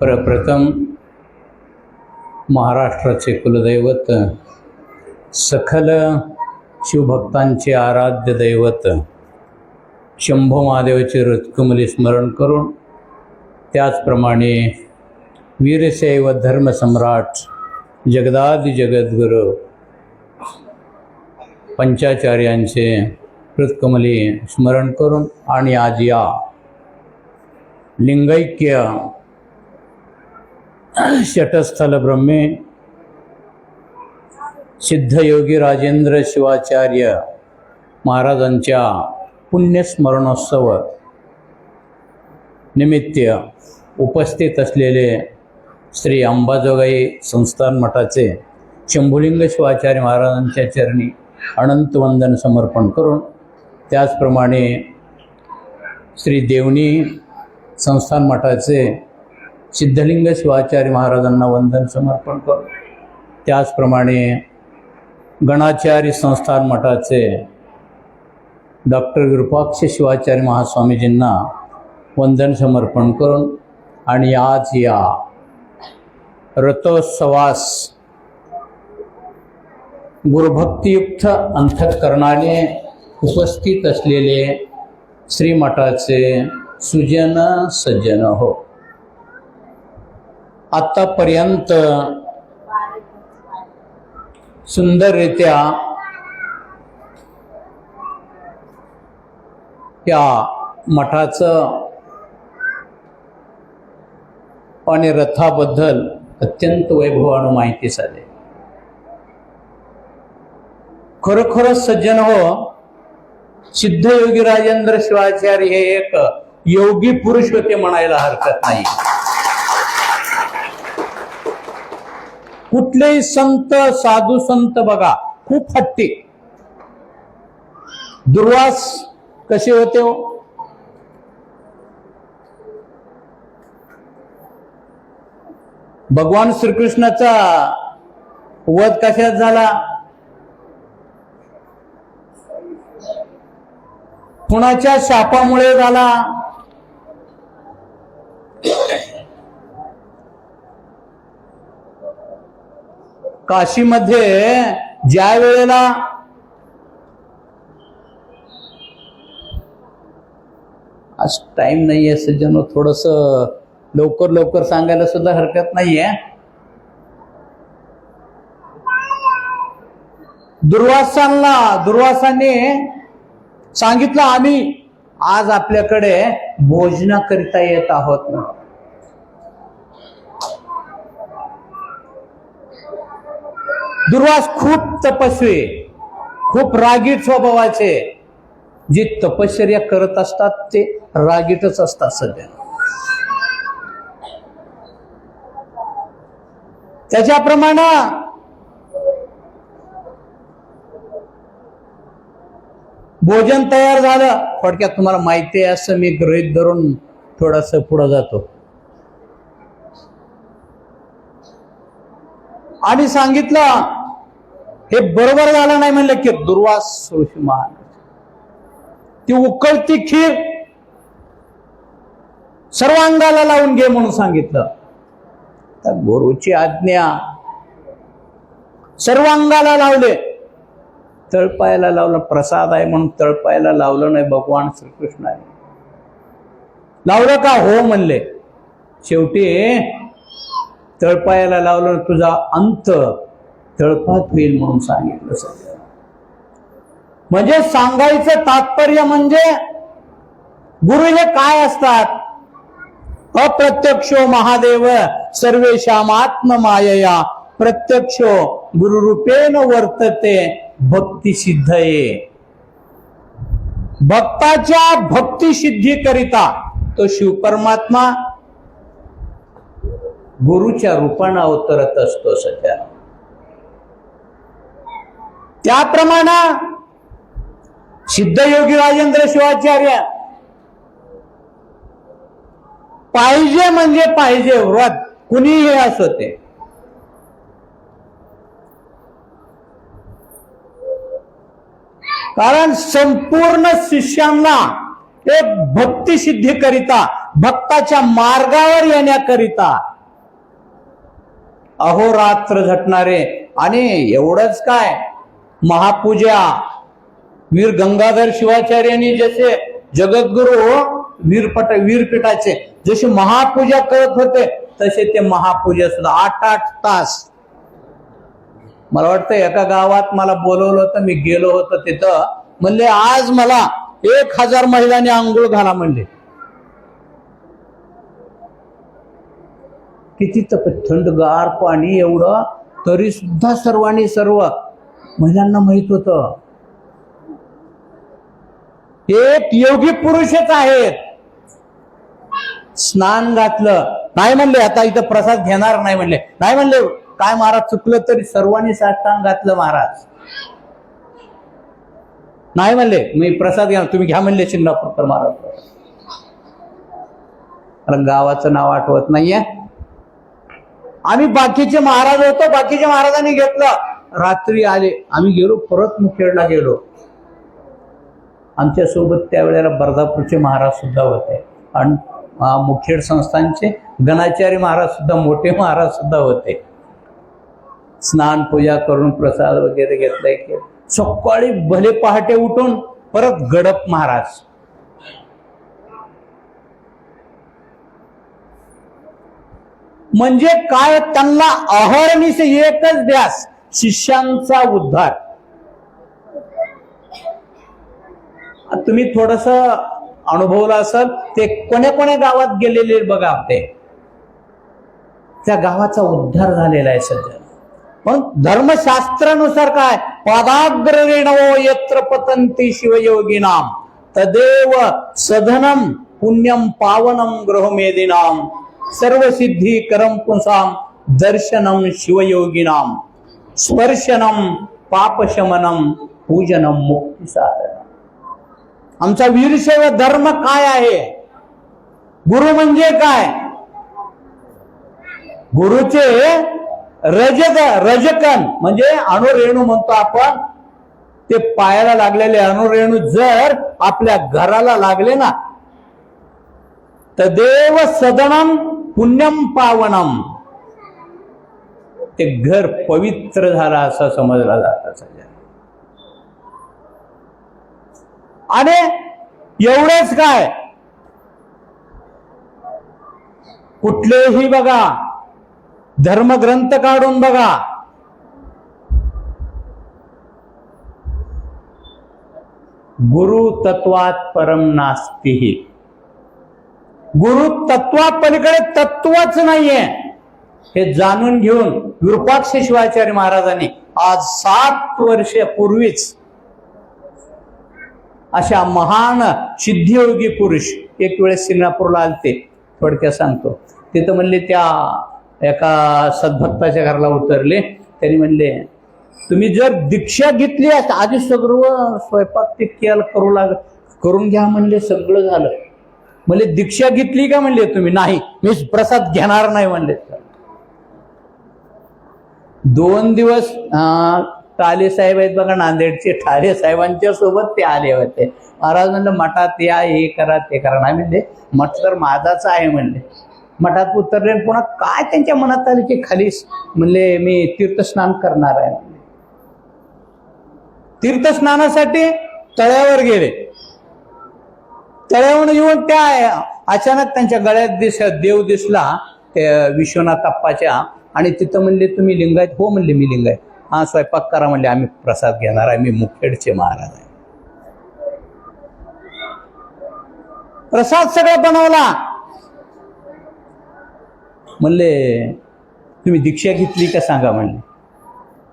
प्रप्रथम महाराष्ट्राचे कुलदैवत सखल शिवभक्तांचे आराध्य दैवत शंभो महादेवाचे रथकमली स्मरण करून त्याचप्रमाणे वीरशैव धर्मसम्राट जगदादि जगद्गुरु पंचाचार्यांचे कृतकमली स्मरण करून आणि आज या लिंगैक्य शटस्थल ब्रह्मे सिद्धयोगी राजेंद्र शिवाचार्य महाराजांच्या पुण्यस्मरणोत्सव निमित्त उपस्थित असलेले श्री अंबाजोगाई संस्थान मठाचे शंभुलिंग शिवाचार्य महाराजांच्या चरणी अनंत वंदन समर्पण करून त्याचप्रमाणे श्री देवणी संस्थान मठाचे सिद्धलिंग शिवाचार्य महाराजांना वंदन समर्पण करून त्याचप्रमाणे गणाचार्य संस्थान मठाचे डॉक्टर विरूपाक्ष शिवाचार्य महास्वामीजींना वंदन समर्पण करून आणि आज या रथोत्सवास गुरुभक्तियुक्त अंतकरणाने उपस्थित असलेले श्रीमठाचे सुजन सज्जन हो आत्तापर्यंत सुंदररित्या या मठाचं आणि रथाबद्दल अत्यंत वैभवानं माहिती झाली. खरोखरच सज्जन हो सिद्ध योगी राजेंद्र शिवाचार्य हे एक योगी पुरुष होते म्हणायला हरकत नाही. कुठलेही संत साधू संत बघा खूप हट्टी. दुर्वास कसे होते हो? भगवान श्रीकृष्णाचा वध कशात झाला? कुणाच्या शापामुळे झाला? काशीमध्ये ज्या वेळेला आज टाइम नाहीये सज्जन थोडस लवकर लवकर सांगायला सुद्धा हरकत नाहीये. दुर्वासांना दुर्वासाने सांगितलं आम्ही आज आपल्याकडे भोजनाकरिता येत आहोत ना दुर्वास खूप तपस्वी खूप रागीट स्वभावाचे. जे तपश्चर्या करत असतात ते रागीटच असतात सध्या. त्याच्याप्रमाणे भोजन तयार झालं. थोडक्यात तुम्हाला माहिती आहे असं मी गृहित धरून थोडस पुढं जातो. आणि सांगितलं हे बरोबर झालं नाही म्हणलं की दुर्वास ऋषी ती उकळती खीर सर्वांगाला लावून घे म्हणून सांगितलं. तर गुरुची आज्ञा सर्वांगाला लावले. तळपायला लावलं प्रसाद आहे म्हणून तळपायला लावलं नाही भगवान श्रीकृष्णाने लावलं का? हो म्हणले. शेवटी तळपायाला लावलं तुझा अंत तळपात होईल म्हणून सांगितलं सगळं. म्हणजे सांगायचं तात्पर्य म्हणजे गुरु हे काय असतात? अप्रत्यक्ष महादेव सर्वेशाम आत्ममायया. प्रत्यक्षो गुरुरूपेन वर्तते भक्ती सिद्धये भक्ताच्या भक्तिसिद्धी करिता तो शिवपरमात्मा गुरुच्या रूपानं अवतरत असतो सध्या. त्याप्रमाणे सिद्धयोगी राजेंद्र शिवाचार्य पाहिजे म्हणजे पाहिजे व्रत कुणीही असो ते. कारण संपूर्ण शिष्यांना एक भक्ती सिद्धीकरिता भक्ताच्या मार्गावर येण्याकरिता अहोरात्र झटणारे आणि एवढंच काय? महापूजा. वीर गंगाधर शिवाचार्यांनी जसे जगद्गुरु हो, वीरपट वीरपीठाचे. जसे महापूजा करत होते तसे ते महापूजा सुद्धा. आठ आठ तास. मला वाटतं एका गावात मला बोलवलं होतं मी गेलो होतो तिथं. म्हणले आज मला एक हजार महिलांनी आंघोळ घाला म्हणले. किती तप थंडगार पाणी एवढं तरी सुद्धा सर्वांनी सर्व महिलांना माहीत होत. एक योगी पुरुषच आहेत. स्नान घातलं. नाही म्हणले आता इथं प्रसाद घेणार नाही म्हणले. नाही म्हणले काय महाराज चुकलं तरी सर्वांनी साष्टांग घातलं महाराज. नाही म्हणले मी प्रसाद घ्या तुम्ही घ्या म्हणले शिंगापूरकर महाराज. कारण गावाचं नाव आठवत नाहीये. आम्ही बाकीचे महाराज होतो बाकीच्या महाराजांनी घेतलं. रात्री आले आम्ही गेलो परत मुखेडला गेलो. आमच्यासोबत त्यावेळेला बर्दापूरचे महाराज सुद्धा होते. आणि मुखेड संस्थांचे गणाचार्य महाराज सुद्धा मोठे महाराज सुद्धा होते. स्नान पूजा करून प्रसाद वगैरे घेतलाय की सकाळी भले पहाटे उठून परत गडप महाराज. म्हणजे काय त्यांना अहर्निश एकच द्यास. शिष्यांचा उद्धार. तुम्ही थोडस अनुभवलं असेल ते कोण्या कोण्या गावात गेलेले बघा ते त्या गावाचा उद्धार झालेला आहे सध्या. पण धर्मशास्त्रानुसार काय? पादाग्र रेणवो यत्र पतंती शिवयोगिनाम तदेव सधनम पुण्यम पावनम गृहमेदिनाम सर्व सिद्धी करम पुंसाम दर्शनम शिवयोगिनाम स्पर्शनम पापशमनम पूजनम मुक्ती साधन आमचा वीरशैव धर्म काय आहे? गुरु म्हणजे काय? गुरुचे रजक रजकन म्हणजे अणुरेणू म्हणतो आपण. ते पायाला लागलेले अणुरेणू जर आपल्या घराला लागले ना तर देव सदनम पुण्यम पावनम. ते घर पवित्र झालं असं समजला जात सध्या आणि एवढंच काय? कुठलेही बघा धर्मग्रंथ काढून बघा. गुरु तत्वात परम नास्ती गुरु तत्वापलीकडे तत्वच नाहीये. हे जाणून घेऊन विरूपाक्ष शिवाचार्य महाराजांनी आज सात वर्षापूर्वीच अशा महान सिद्धियोगी पुरुष एक वेळेस सिंगापूरला आलते. थोडक्यात सांगतो. तिथं म्हणले त्या एका सद्भक्ताच्या घराला उतरले. त्यांनी म्हणले तुम्ही जर दीक्षा घेतली असता आधी सगळं स्वयंपाक ते केलं करू लाग करून घ्या म्हणले सगळं झालं. म्हणले दीक्षा घेतली का? म्हणले तुम्ही नाही. मी प्रसाद घेणार नाही म्हणले. दोन दिवस अं, टाले साहेब आहेत बघा नांदेडचे ठाले साहेबांच्या सोबत ते आले होते. महाराज म्हणलं मठात या हे करा ते करा. नाही म्हणले मठ तर माझाच आहे म्हणले. मठात उतरले पुन्हा काय त्यांच्या मनात आले की खाली म्हणले मी तीर्थस्नान करणार आहे म्हणले. तीर्थस्नानासाठी तळ्यावर गेले. तळ्यावर येऊन त्या अचानक त्यांच्या गळ्यात दिस देव दिसला त्या विश्वनाथ अप्पाच्या आणि तिथं म्हणले तुम्ही लिंगायत हो म्हणले मी लिंगायत हा स्वयंपाक करा म्हणले आम्ही प्रसाद घेणार आहे. मी मुखेडचे महाराज आहे. प्रसाद सगळा बनवला. म्हणले तुम्ही दीक्षा घेतली का सांगा म्हणले.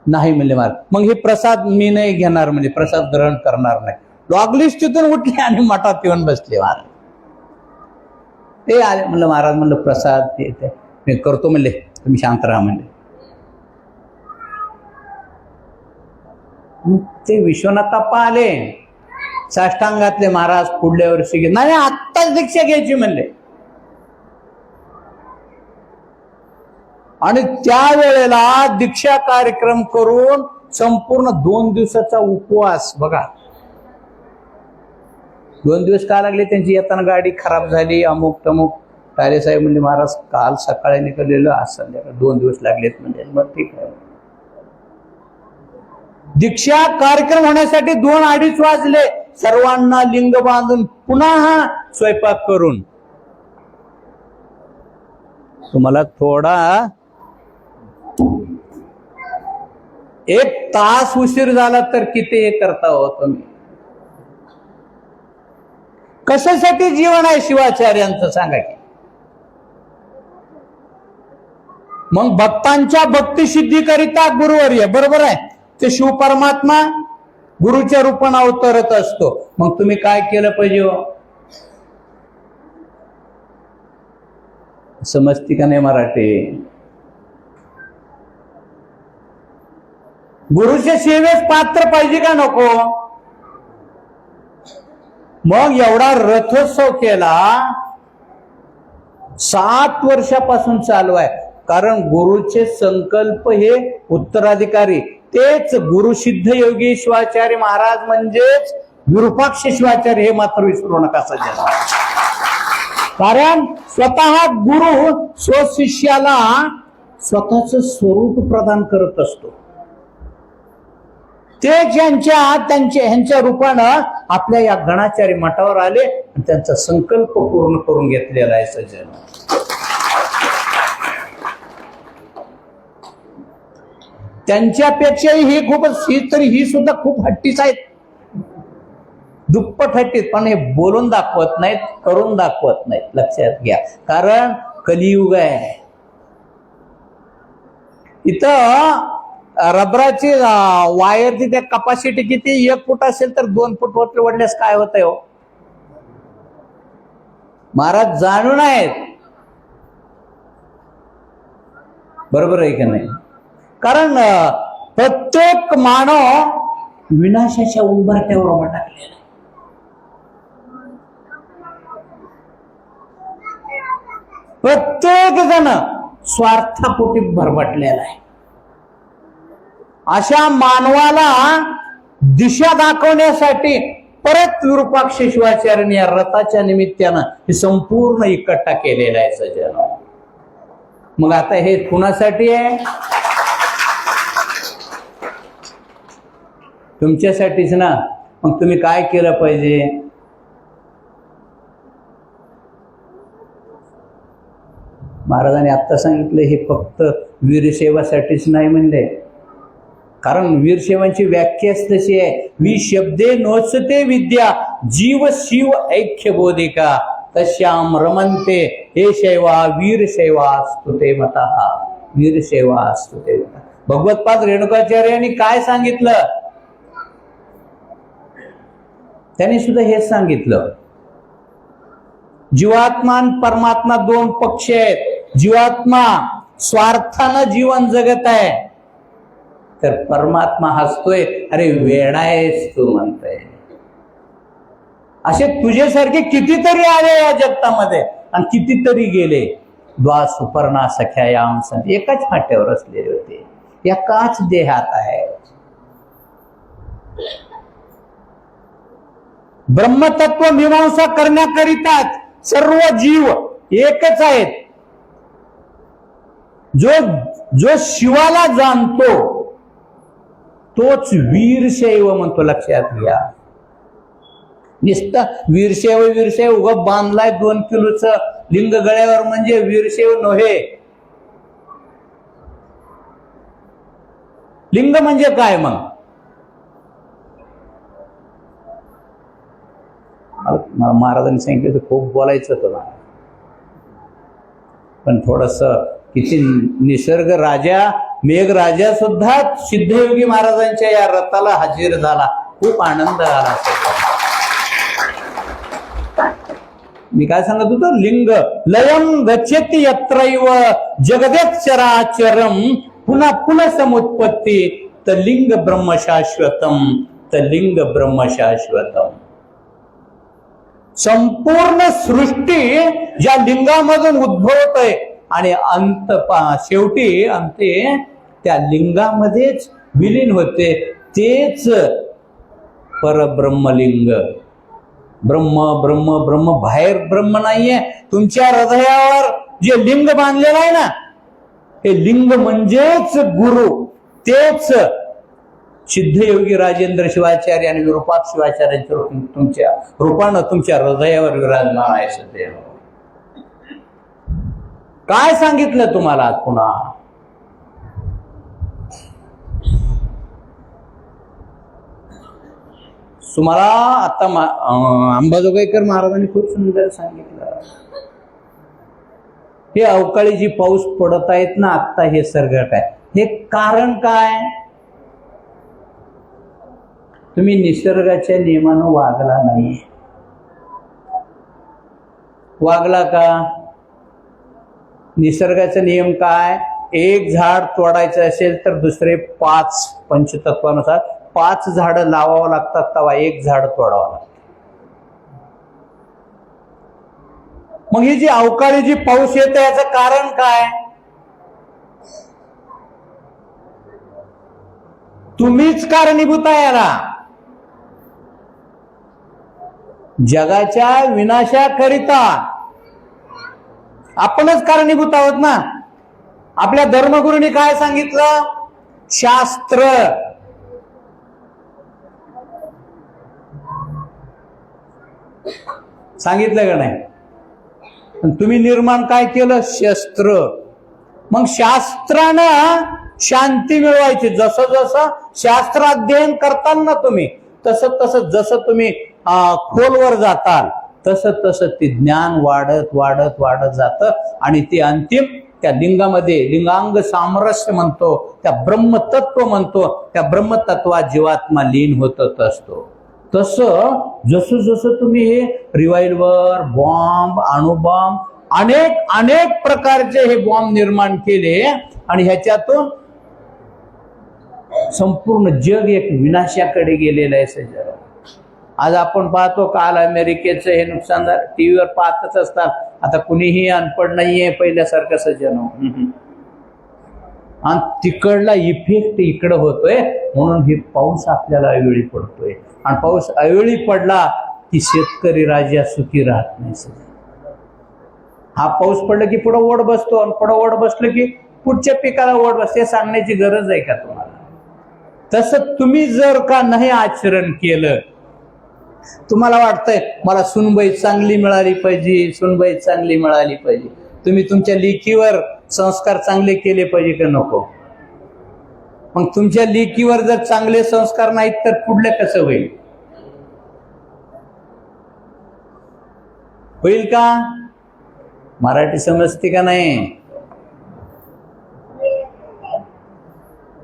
नाही म्हणले मार मग हे प्रसाद मी नाही घेणार म्हणजे प्रसाद ग्रहण करणार नाही. लॉगलिस्ट तिथून उठले आणि मठात येऊन बसले महाराज. ते आले म्हणलं महाराज म्हणलं प्रसाद ते मी करतो म्हणले. तुम्ही शांत राहा म्हणले ते विश्वनाथाप्पा आले. साष्टांगातले महाराज पुढल्या वर्षी घे नाही आत्ताच दीक्षा घ्यायची म्हणले. आणि त्यावेळेला दीक्षा कार्यक्रम करून संपूर्ण दोन दिवसाचा उपवास बघा. दोन दिवस का लागले? त्यांची येताना गाडी खराब झाली अमुक तमुक तारे साहेब म्हणजे महाराज काल सकाळी निघालेलं आज संध्याकाळ दोन दिवस लागलेत म्हणजे मग ठीक आहे. दीक्षा कार्यक्रम होण्यासाठी दोन अडीच वाजले. सर्वांना लिंग बांधून पुन्हा स्वयंपाक करून. तुम्हाला थोडा एक तास उशीर झाला तर किती हे करता हो तुम्ही? कशासाठी जीवन आहे शिवाचार्यांचं सांगा की? मग भक्तांच्या भक्तिसिद्धीकरिता गुरुवर्य बरोबर आहे? ते शिव परमात्मा गुरुच्या रूपाने अवतरत असतो. मग तुम्ही काय केलं पाहिजे हो? समजते का नाही मराठी? गुरुच्या सेवेस पात्र पाहिजे का नको? मग एवढा रथोत्सव केला सात वर्षापासून चालू आहे. कारण गुरुचे संकल्प हे उत्तराधिकारी. तेच गुरुसिद्ध योगी शिवाचार्य महाराज म्हणजेच विरूपाक्ष शिवाचार्य हे मात्र विसरू नका सज्जन कारण स्वतः गुरु स्वशिष्याला स्वतःच स्वरूप प्रदान करत असतो. ते ज्यांच्या त्यांच्या ह्यांच्या रूपानं आपल्या या गणाचार्य मठावर आले आणि त्यांचा संकल्प पूर्ण करून घेतलेला आहे सज्जन त्यांच्यापेक्षाही हे खूपच ही तरी ही सुद्धा खूप हट्टीच आहेत. दुप्पट हट्टीत पण हे बोलून दाखवत नाहीत करून दाखवत नाहीत. लक्षात घ्या. कारण कलियुग आहे. इथं रबराची वायरची त्या कपॅसिटी किती? एक फूट असेल तर दोन फूट वरती वडल्यास काय होतंय हो? महाराज जाणून आहेत. बरोबर आहे की नाही? कारण प्रत्येक मानव विनाशाच्या उंबरट्यावर उभा टाकलेला प्रत्येक जण स्वार्थापोटी भरभटलेला आहे. अशा मानवाला दिशा दाखवण्यासाठी परत विरूपाक्ष शिवाचार्य या रथाच्या निमित्तानं हे संपूर्ण इकट्ठा केलेला आहे सजन मग आता हे कुणासाठी आहे? तुमच्यासाठीच ना. मग तुम्ही काय केलं पाहिजे? महाराजांनी आत्ता सांगितलं हे फक्त वीरसेवासाठीच नाही म्हणले. कारण वीरसेवांची व्याख्याच तशी आहे वी शब्दे नोचते विद्या जीव शिव ऐक्य बोधिका तश्याम रमनते हे शैवा वीरसेवा स्तुते मता. वीरसेवा स्तुते मता. भगवतपाद रेणुकाचार्यांनी काय सांगितलं? त्यांनी सुद्धा हेच सांगितलं. जीवात्मा आणि परमात्मा दोन पक्ष आहेत. जीवात्मा स्वार्थानं जीवन जगत आहे. तर परमात्मा हसतोय अरे वेडा आहेस तू म्हणतोय. असे तुझ्यासारखे कितीतरी आले या जगतामध्ये आणि कितीतरी गेले. द्वा सुपर्णा सख्या याम संत एकाच फाट्यावर असलेले होते. एकाच देहात आहे ब्रह्मतत्व मीमांसा करण्याकरिताच सर्व जीव एकच आहेत. जो जो शिवाला जाणतो तोच वीरशैव म्हणतो लक्षात घ्या. नुसतं वीरशैव वीरशैव उग बांधलाय दोन किलोच लिंग गळ्यावर म्हणजे वीरशैव नव्हे. लिंग म्हणजे काय मग? मला महाराजांनी सांगितलं तर खूप बोलायचं होतं मला. पण थोडस किती निसर्ग राजा मेघ राजा सुद्धा सिद्धयोगी महाराजांच्या या रथाला हजीर झाला. खूप आनंद झाला मी काय सांगत होतो? लिंग लयम गच्छेत यत्रैव जगदेक्षराचरम पुन्हा पुन्हा समुत्पत्ती. तर लिंग ब्रह्म शाश्वतम. तर लिंग ब्रह्मशाश्वतम संपूर्ण सृष्टी या लिंगामधून उद्भवत आहे. आणि अंत पा- शेवटी अंते त्या लिंगामध्येच विलीन होते. तेच परब्रह्मलिंग. ब्रह्म ब्रह्म ब्रह्म बाहेर ब्रह्म नाहीये. तुमच्या हृदयावर जे लिंग बांधलेलं आहे ना हे लिंग म्हणजेच गुरु. तेच सिद्धयोगी राजेंद्र शिवाचार्य आणि विरूपात शिवाचार्यांच्या तुमच्या रूपानं तुमच्या हृदयावर विराजमान आहे सदैव. काय सांगितलं तुम्हाला पुन्हा? तुम्हाला आता अंबाजोगाईकर महाराजांनी खूप सुंदर सांगितलं. हे अवकाळी जी पाऊस पडत आहेत ना आता हे सरगट आहे. हे कारण काय? तुम्ही निसर्गाच्या नियमानं वागला नाही. वागला का? निसर्गाचा नियम काय? एक झाड तोडायचं असेल तर दुसरे पाच पंचतत्वानुसार पाच झाडं लावावं लागतात तेव्हा एक झाड तोडावं लागतं. मग ही जी अवकाळी जी पाऊस येते याचं कारण काय? तुम्हीच कारणीभूत आहे याला. जगाच्या विनाशाकरिता. आपणच कारणीभूत आहोत ना? आपल्या धर्मगुरूंनी काय सांगितलं? शास्त्र. सांगितलं का नाही? तुम्ही निर्माण काय केलं? शस्त्र. मग शास्त्रानं शांती मिळवायची. जसं जसं शास्त्र अध्ययन करताना तुम्ही तसं तसं जसं तुम्ही खोलवर जाताल तसं तसं ते ज्ञान वाढत वाढत वाढत जातं. आणि ते अंतिम त्या लिंगामध्ये लिंगांग सामरस्य म्हणतो त्या ब्रह्मतत्व म्हणतो त्या ब्रह्मतत्वात जीवात्मा लीन होतच असतो. तसं जसं जसं तुम्ही हे रिवाइल्वर बॉम्ब अणुबॉम्ब अनेक अनेक प्रकारचे हे बॉम्ब निर्माण केले आणि ह्याच्यातून संपूर्ण जग एक विनाशाकडे गेलेलं आहे सजग. आज आपण पाहतो काल अमेरिकेचं हे नुकसान झालं. टीव्हीवर पाहतच असतात. आता कुणीही अनपड नाहीये पहिल्यासारखं सज्जन आणि तिकडला इफेक्ट इकडं होतोय. म्हणून हे पाऊस आपल्याला अवेळी पडतोय. आणि पाऊस अवेळी पडला की शेतकरी राजा सुखी राहत नाही सध्या हा पाऊस पडला की पुढं ओढ बसतो आणि पुढं ओढ बसलं की पुढच्या पिकाला ओढ बसते सांगण्याची गरज आहे का तुम्हाला? तसं तुम्ही जर का नाही आचरण केलं तुम्हाला वाटतंय मला सुनबाई चांगली मिळाली पाहिजे सुनबाई चांगली मिळाली पाहिजे. तुम्ही तुमच्या लेखीवर संस्कार चांगले केले पाहिजे का नको? मग तुमच्या लेखीवर जर चांगले संस्कार नाहीत तर पुढलं कसं होईल? होईल का? मराठी समजते का नाही?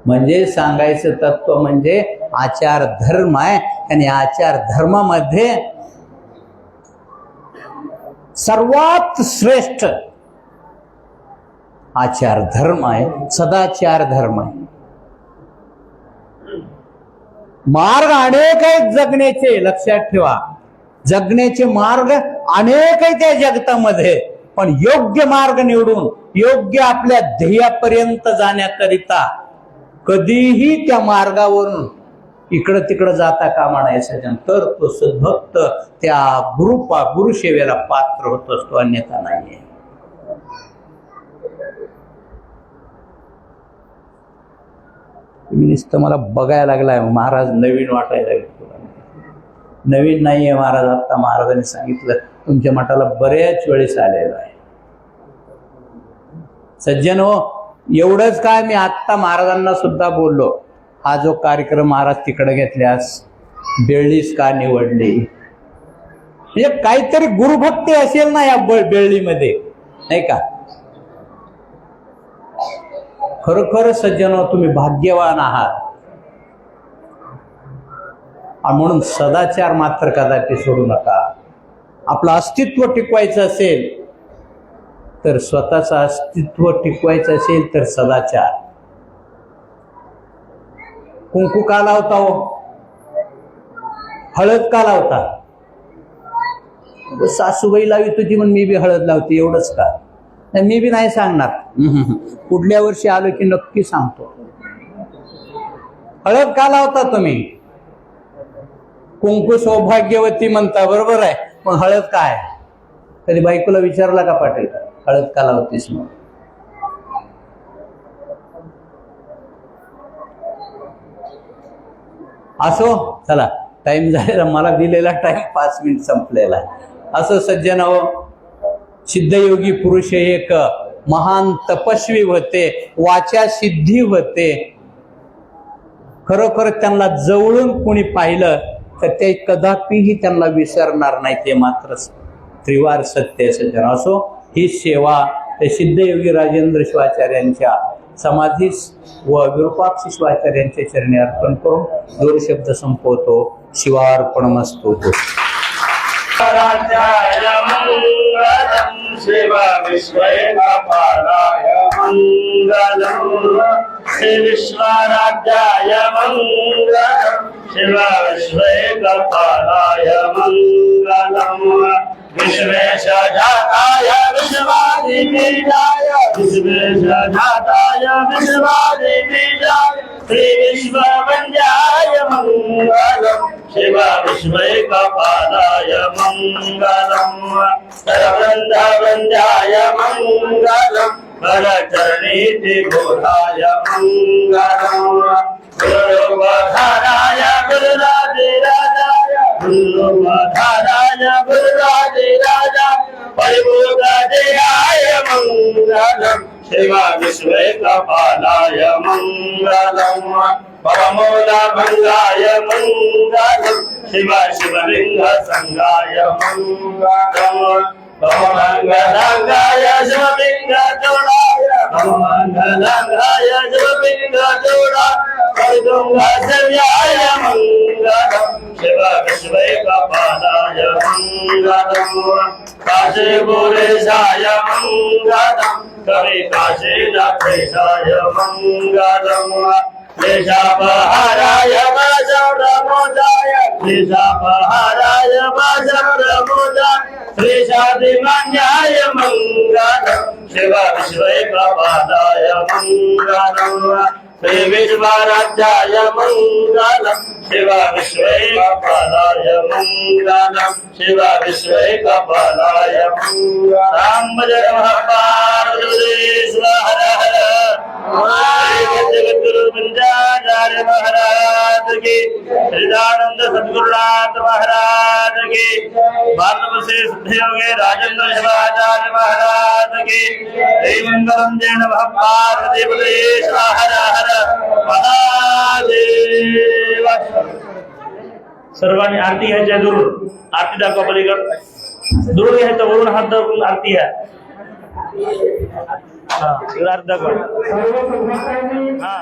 म्हणजे सांगायचं तत्व म्हणजे आचार धर्म आहे. आणि आचार धर्मामध्ये सर्वात श्रेष्ठ आचार धर्म आहे सदाचार धर्म आहे. मार्ग अनेक आहेत जगण्याचे लक्षात ठेवा. जगण्याचे मार्ग अनेक आहेत त्या जगतामध्ये पण योग्य मार्ग निवडून योग्य आपल्या ध्येयापर्यंत जाण्याकरिता कधीही त्या मार्गावरून इकडं तिकडं जाता कामा नये. सजन तर तो सद्भक्त त्या गुरु पा गुरुसेवेला पात्र होत असतो अन्यथा नाहीये. नुसतं मला बघायला लागलाय. महाराज नवीन वाटायला नवीन नाहीये महाराज. आता महाराजांनी सांगितलं तुमच्या मठाला बऱ्याच वेळेस आलेलो आहे. सज्जन हो एवढंच काय मी आत्ता महाराजांना सुद्धा बोललो. हा जो कार्यक्रम महाराज तिकडे घेतल्यास बेळलीच का निवडली? म्हणजे काहीतरी गुरुभक्ती असेल ना या ब- बेळलीमध्ये नाही का? खरोखर सज्जन तुम्ही भाग्यवान आहात. म्हणून सदाचार मात्र कदापि सोडू नका. आपलं अस्तित्व टिकवायचं असेल तर स्वतःचं अस्तित्व टिकवायचं असेल तर सदाचार. कुंकू का लावता हो? हळद का लावता? सासूबाई लावी तुझी म्हणून मी बी हळद लावते एवढंच का? नाही, मी बी नाही सांगणार. पुढल्या वर्षी आलो की नक्की सांगतो. हळद का लावता तुम्ही? कुंकू सौभाग्यवती म्हणता बरोबर आहे. मग हळद काय? कधी बायकोला विचारला का पाटील हळद का लावतीस मग असो चला टाईम झालेला मला दिलेला टाइम पाच मिनिट संपलेला. असो असं सज्जन हो सिद्धयोगी पुरुष एक महान तपस्वी होते वाचा सिद्धी होते. खरोखर त्यांना जवळून कोणी पाहिलं तर ते कदापिही त्यांना विसरणार नाही ते मात्र त्रिवार सत्य सज्जन. असो ही सेवा ते सिद्धयोगी राजेंद्र शिवाचार्यांच्या समाधीस व विरूपाक्ष शिवाचार्यांच्या चरणी अर्पण करून दोन शब्द संपवतो. शिवार्पण मस्तो राजाय मङ्गलम् शिव विश्वैकपालाय मङ्गलम् श्री विश्वराज्याय मङ्गलम् शिव विश्वैकपालाय मङ्गलम् विश्वेश जाताय विश्वादिबीजाय विश्वेश जाताय विश्वादिबीजाय श्री विश्ववन्द्याय मङ्गलम् शिव विश्वैकपालाय मङ्गलम् सरवृन्दवन्द्याय मङ्गलम् करचरणीति बोधाय मङ्गलम् గురువాధారాయ గురురాజే రాజాయ గురువాధారాయ గురురాజే రాజా పరిభూతజయాయ మంగళం శివ విశ్వే కపాలాయ మంగళం పరమోద భంగాయ మంగళం శివ శివలింగ సంగాయ మంగళం పరమంగ రంగాయ శివలింగ తోడ मङ्गलम् भवमङ्गलाङ्गाय शिवलिङ्गचूडाय भवमङ्गलाङ्गाय शिवलिङ्गचूडाय परिदुङ्गसव्याय मङ्गलम् शिव विश्वैकपालाय मङ्गलम् काशीपुरेशाय मङ्गलम् कवि काशीनाथेशाय मङ्गलम् क्लेशापहाराय वासवरमोदाय क्लेशापहाराय वासवरमोदाय श्रीशादिमान्याय मङ्गलम् शिव विश्वैकपादाय मङ्गलम् श्री विश्वराज्याय मङ्गलम् शिव विश्वैकपादाय मङ्गलम् शिव विश्वैकपादाय मङ्गलम् राम जय महापार्वतीश्वर हर हर जगद्गुरु विद्याचार्य महाराज की हृदानंद सद्गुरुनाथ महाराज की। बालवसे सिद्धयोगे राजेंद्र शिवाचार्य महाराज की। श्री मंगलम जैन पार्वती हर हर महादेव। सर्वांनी आरती घ्यायची आहे दुरून आरती दाखवा पलीकडे. दुरून घ्यायचं वरून हात आरती आहे हा. सदस्यांनी हा.